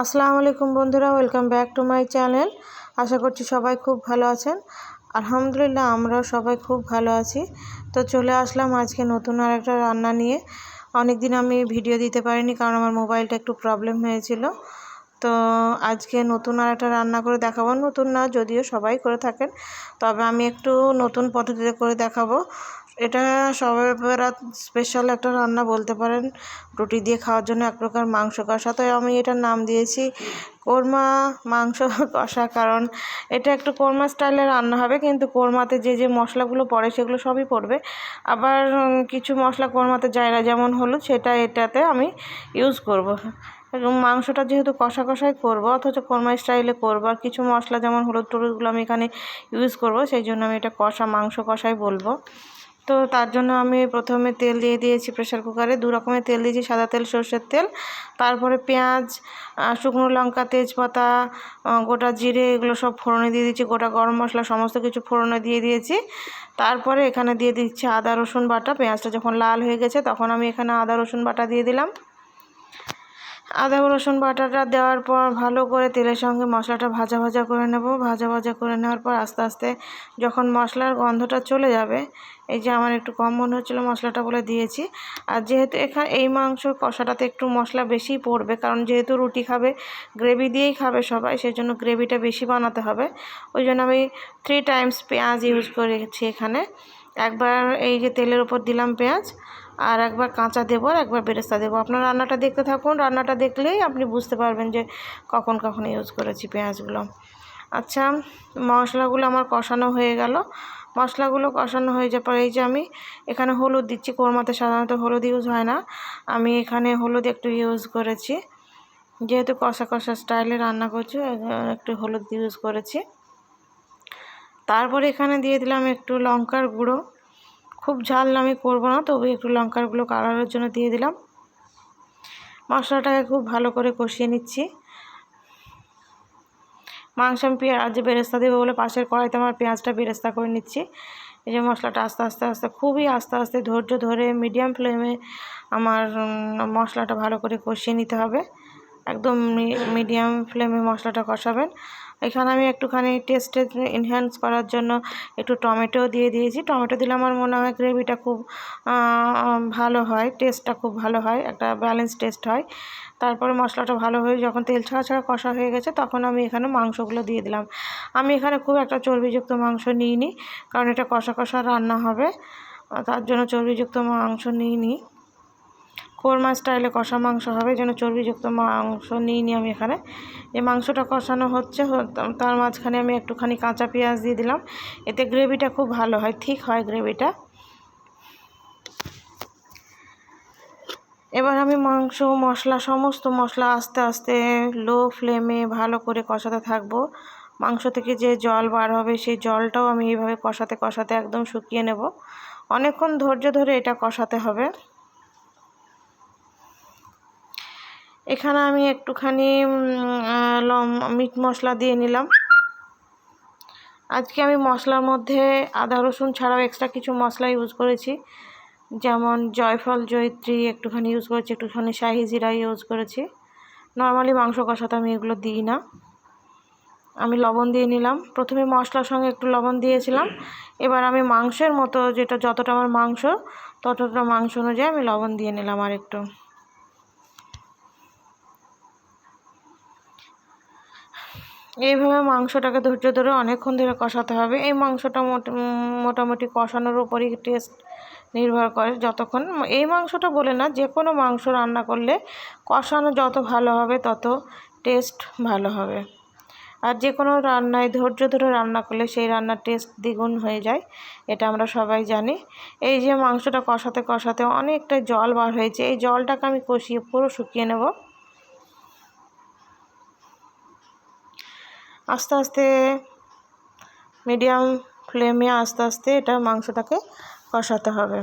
আসসালামু আলাইকুম বন্ধুরা welcome back to my channel আশা করছি সবাই খুব ভালো আছেন। আলহামদুলিল্লাহ আমরাও সবাই খুব ভালো আছি। তো চলে আসলাম আজকে নতুন আর একটা রান্না নিয়ে। অনেক দিন আমি ভিডিও দিতে পারিনি কারণ আমার মোবাইলটা একটু প্রবলেম হয়েছিল। তো আজকে নতুন আর একটা রান্না করে দেখাবো। নতুন না, যদিও সবাই করে থাকেন। তবে আমি একটু নতুন পদ্ধতিতে করে দেখাবো। এটা সবাই বরাত স্পেশাল একটা রান্না বলতে পারেন। রুটি দিয়ে খাওয়ার জন্য এক প্রকার মাংস কষা। তো আমি এটার নাম দিয়েছি কোরমা মাংস কষা। কারণ এটা একটু কোরমা স্টাইলে রান্না হবে, কিন্তু কোরমাতে যে যে মশলাগুলো পড়ে সেগুলো সবই পড়বে। আবার কিছু মশলা কোরমাতে যায় না, যেমন হলুদ, সেটা এটাতে আমি ইউজ করব। এবং মাংসটা যেহেতু কষা কষাই করব, অথচ কোরমা স্টাইলে করব, আর কিছু মশলা যেমন হলুদ টলুদগুলো আমি এখানে ইউজ করব, সেই জন্য আমি এটা কষা, মাংস কষাই বলব। তো তার জন্য আমি প্রথমে তেল দিয়ে দিয়েছি প্রেশার কুকারে দু রকমের তেল দিয়েছি, সাদা তেল, সর্ষের তেল। তারপরে পেঁয়াজ শুকনো লঙ্কা, তেজপাতা গোটা জিরে, এগুলো সব ফোড়নে দিয়ে দিয়েছি। গোটা গরম মশলা সমস্ত কিছু ফোড়নে দিয়ে দিয়েছি। তারপরে এখানে দিয়ে দিচ্ছি আদা, রসুন বাটা। পেঁয়াজটা যখন লাল হয়ে গেছে, তখন আমি এখানে আদা, রসুন বাটা দিয়ে দিলাম। আদা, রসুন বাটাটা দেওয়ার পর ভালো করে তেলের সঙ্গে মশলাটা ভাজা ভাজা করে নেব। ভাজা ভাজা করে নেওয়ার পর আস্তে আস্তে যখন মশলার গন্ধটা চলে যাবে, এই যে আমার একটু কম মনে হচ্ছিল, মশলাটা বলে দিয়েছি। আর যেহেতু এখানে এই মাংস কষাটাতে একটু মশলা বেশি পড়বে, কারণ যেহেতু রুটি খাবে, গ্রেভি দিয়েই খাবে সবাই সেই জন্য গ্রেভিটা বেশি বানাতে হবে। ওই জন্য আমি থ্রি টাইমস পেঁয়াজ ইউজ করেছি এখানে। একবার এই যে তেলের উপর দিলাম পেঁয়াজ আর একবার কাঁচা দেবো আর একবার বেরেস্তা দেবো। আপনার রান্নাটা দেখতে থাকুন, রান্নাটা দেখলেই আপনি বুঝতে পারবেন যে কখন কখন ইউজ করেছি পেঁয়াজগুলো। আচ্ছা মশলাগুলো আমার কষানো হয়ে গেল। মশলাগুলো কষানো হয়ে যাওয়ার পর এই যে আমি এখানে হলুদ দিচ্ছি, কোরমাতে সাধারণত হলুদ ইউজ হয় না। আমি এখানে হলুদ একটু ইউজ করেছি। যেহেতু কষা কষা স্টাইলে রান্না করছি একটু হলুদ ইউজ করেছি। তারপরে এখানে দিয়ে দিলাম একটু লঙ্কার গুঁড়ো। খুব ঝাল আমি করব না, তবে একটু লঙ্কারগুলো কালারের জন্য দিয়ে দিলাম। মশলাটাকে খুব ভালো করে কষিয়ে নিচ্ছি। মাংস আমি পেঁয়াজ যে বেরেস্তা দেবো বলে পাশের কড়াইতে আমার পেঁয়াজটা বেরেস্তা করে নিচ্ছি। এই যে মশলাটা আস্তে আস্তে আস্তে, খুবই আস্তে আস্তে ধৈর্য ধরে মিডিয়াম ফ্লেমে আমার মশলাটা ভালো করে কষিয়ে নিতে হবে। একদম মিডিয়াম ফ্লেমে মশলাটা কষাবেন। এখানে আমি একটুখানি টেস্টে এনহ্যান্স করার জন্য একটু টমেটো দিয়ে দিয়েছি। টমেটো দিলে আমার মনে হয় গ্রেভিটা খুব ভালো হয় টেস্টটা খুব ভালো হয়, একটা ব্যালেন্স টেস্ট হয়। তারপরে মশলাটা ভালো হয়ে যখন তেল ছাড়া ছাড়া কষা হয়ে গেছে তখন আমি এখানে মাংসগুলো দিয়ে দিলাম। আমি এখানে খুব একটা চর্বিযুক্ত মাংস নিইনি, কারণ এটা কষা কষা রান্না হবে তার জন্য চর্বিযুক্ত মাংস নিইনি। কোরমা স্টাইলে কষা মাংস হবে যেন চর্বিযুক্ত মাংস নিইনি আমি এখানে। এই মাংসটা কষানো হচ্ছে তার মাঝখানে আমি একটুখানি কাঁচা পেঁয়াজ দিয়ে দিলাম। এতে গ্রেভিটা খুব ভালো হয়, ঠিক হয় গ্রেভিটা। এবার আমি মাংস, মশলা, সমস্ত মশলা আস্তে আস্তে লো ফ্লেমে ভালো করে কষাতে থাকব। মাংস থেকে যে জল বার হবে, সেই জলটাও আমি এইভাবে কষাতে কষাতে একদম শুকিয়ে নেব। অনেকক্ষণ ধৈর্য ধরে এটা কষাতে হবে। এখানে আমি একটুখানি লম, মিট মশলা দিয়ে নিলাম। আজকে আমি মশলার মধ্যে আদা, রসুন ছাড়াও এক্সট্রা কিছু মশলা ইউজ করেছি। যেমন জয়ফল, জয়ত্রী একটুখানি ইউজ করেছি, একটুখানি শাহি জিরা ইউজ করেছি। নর্মালি মাংস কষাতে আমি এগুলো দিই না। আমি লবণ দিয়ে নিলাম। প্রথমে মশলার সঙ্গে একটু লবণ দিয়েছিলাম। এবার আমি মাংসের মতো যেটা, যতটা আমার মাংস, ততটা মাংস অনুযায়ী আমি লবণ দিয়ে নিলাম আর একটু এইভাবে মাংসটাকে ধৈর্য ধরে অনেকক্ষণ ধরে কষাতে হবে। এই মাংসটা মোটামুটি কষানোর উপরই টেস্ট নির্ভর করে যতক্ষণ। এই মাংসটা বলে না যে কোনো মাংস রান্না করলে কষানো যত ভালো হবে তত টেস্ট ভালো হবে। আর যে কোনো রান্নায় ধৈর্য ধরে রান্না করলে সেই রান্নার টেস্ট দ্বিগুণ হয়ে যায়, এটা আমরা সবাই জানি। এই যে মাংসটা কষাতে কষাতে অনেকটা জল বার হয়েছে, এই জলটাকে আমি কষিয়ে পুরো শুকিয়ে নেব। আস্তে আস্তে মিডিয়াম ফ্লেমে আস্তে আস্তে এটা মাংসটাকে কষাতে হবে।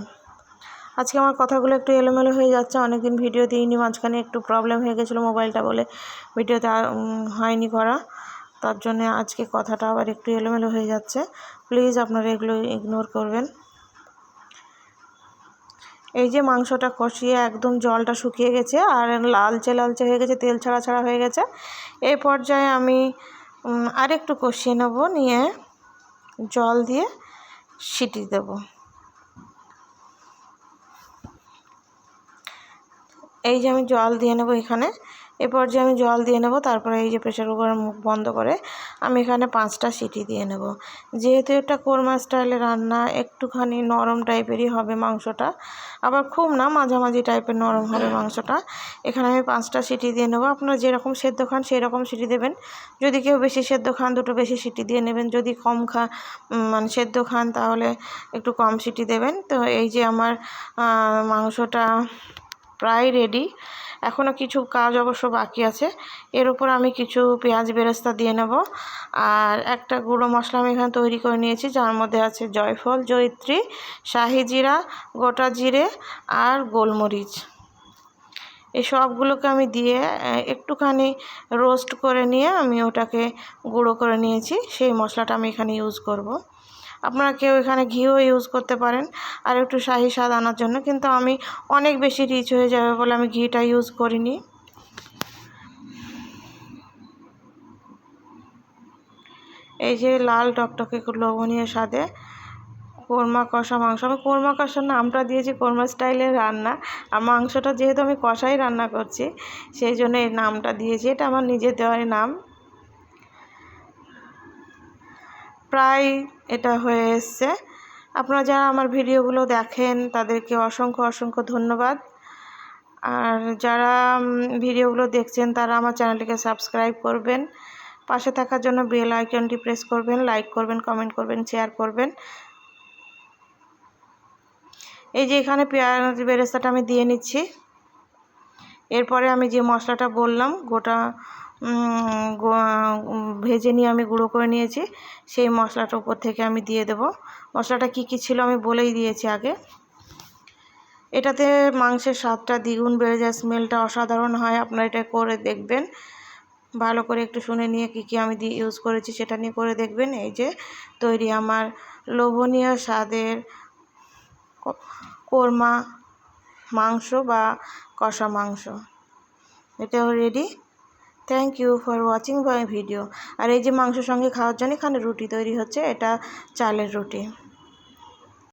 আজকে আমার কথাগুলো একটু এলোমেলো হয়ে যাচ্ছে, অনেকদিন ভিডিও দিইনি, মাঝখানে একটু প্রবলেম হয়ে গেছিল মোবাইলটা বলে ভিডিওতে হয়নি করা। তার জন্য আজকে কথাটা আবার একটু এলোমেলো হয়ে যাচ্ছে। প্লিজ আপনারা এগুলো ইগনোর করবেন। এই যে মাংসটা কষিয়ে একদম জলটা শুকিয়ে গেছে, আর লালচে লালচে হয়ে গেছে, তেল ছাড়া ছাড়া হয়ে গেছে। এই পর্যায়ে আমি আরেকটু কষিয়ে নেব, নিয়ে জল দিয়ে সিটি দেব। এই যে আমি জল দিয়ে নেব এখানে। এরপর যে আমি জল দিয়ে নেব, তারপরে এই যে প্রেশার কুকারের মুখ বন্ধ করে আমি এখানে পাঁচটা সিটি দিয়ে নেব। যেহেতু এটা কোরমা স্টাইলে রান্না, একটুখানি নরম টাইপেরই হবে মাংসটা, আবার খুব না মাঝামাঝি টাইপের নরম হবে মাংসটা, এখানে আমি পাঁচটা সিটি দিয়ে নেব। আপনারা যেরকম সেদ্ধ খান সেই রকম সিটি দেবেন। যদি কেউ বেশি সেদ্ধ খান, দুটো বেশি সিটি দিয়ে নেবেন। যদি কম খা মানে সেদ্ধ খান, তাহলে একটু কম সিটি দেবেন। তো এই যে আমার মাংসটা প্রায় রেডি এখনও কিছু কাজ অবশ্য বাকি আছে। এর উপর আমি কিছু পেঁয়াজ বেরেস্তা দিয়ে নেব। আর একটা গুঁড়ো মশলা আমি এখানে তৈরি করে নিয়েছি, যার মধ্যে আছে জয়ফল, জয়িত্রী, শাহি জিরা, গোটা জিরে আর গোলমরিচ। এই সবগুলোকে আমি দিয়ে একটুখানি রোস্ট করে নিয়ে আমি ওটাকে গুঁড়ো করে নিয়েছি। সেই মশলাটা আমি এখানে ইউজ করব। আপনারা কেউ এখানে ঘিও ইউজ করতে পারেন আর একটু শাহি স্বাদ আনার জন্য, কিন্তু আমি অনেক বেশি রিচ হয়ে যাবে বলে আমি ঘিটা ইউজ করিনি। এই যে লাল টকটকে লবণীয় স্বাদে কোরমা কষা মাংস। আমি কোরমা কষার নামটা দিয়েছি, কোরমা স্টাইলের রান্না। আর মাংসটা যেহেতু আমি কষাই রান্না করছি, সেই জন্য এই নামটা দিয়েছি। এটা আমার নিজের দেওয়ার নাম। প্রায় এটা হয়ে এসছে। আপনারা যারা আমার ভিডিওগুলো দেখেন, তাদেরকে অসংখ্য অসংখ্য ধন্যবাদ। আর যারা ভিডিওগুলো দেখছেন, তারা আমার চ্যানেলটিকে সাবস্ক্রাইব করবেন। পাশে থাকার জন্য বেল আইকনটি প্রেস করবেন, লাইক করবেন, কমেন্ট করবেন, শেয়ার করবেন। এই যে এখানে পেঁয়াজ বেরেস্তাটা আমি দিয়ে নিচ্ছি। এরপরে আমি যে মশলাটা বললাম, গোটা ভেজে নিয়ে আমি গুঁড়ো করে নিয়েছি। সেই মশলাটা উপর থেকে আমি দিয়ে দেব। মশলাটা কি কি ছিল আমি বলেই দিয়েছি আগে। এটাতে মাংসের স্বাদটা দ্বিগুণ বেড়ে যায়, স্মেলটা অসাধারণ হয়। আপনারা এটা করে দেখবেন। ভালো করে একটু শুনে নিয়ে কী কী আমি ইউজ করেছি সেটা নিয়ে করে দেখবেন। এই যে তৈরি আমার লোভনীয় স্বাদের কোরমা মাংস বা কষা মাংস। এটাও ready thank you for watching my video আর এই যে মাংসের সঙ্গে খাওয়ার জন্য এখানে রুটি তৈরি হচ্ছে। এটা চালের রুটি।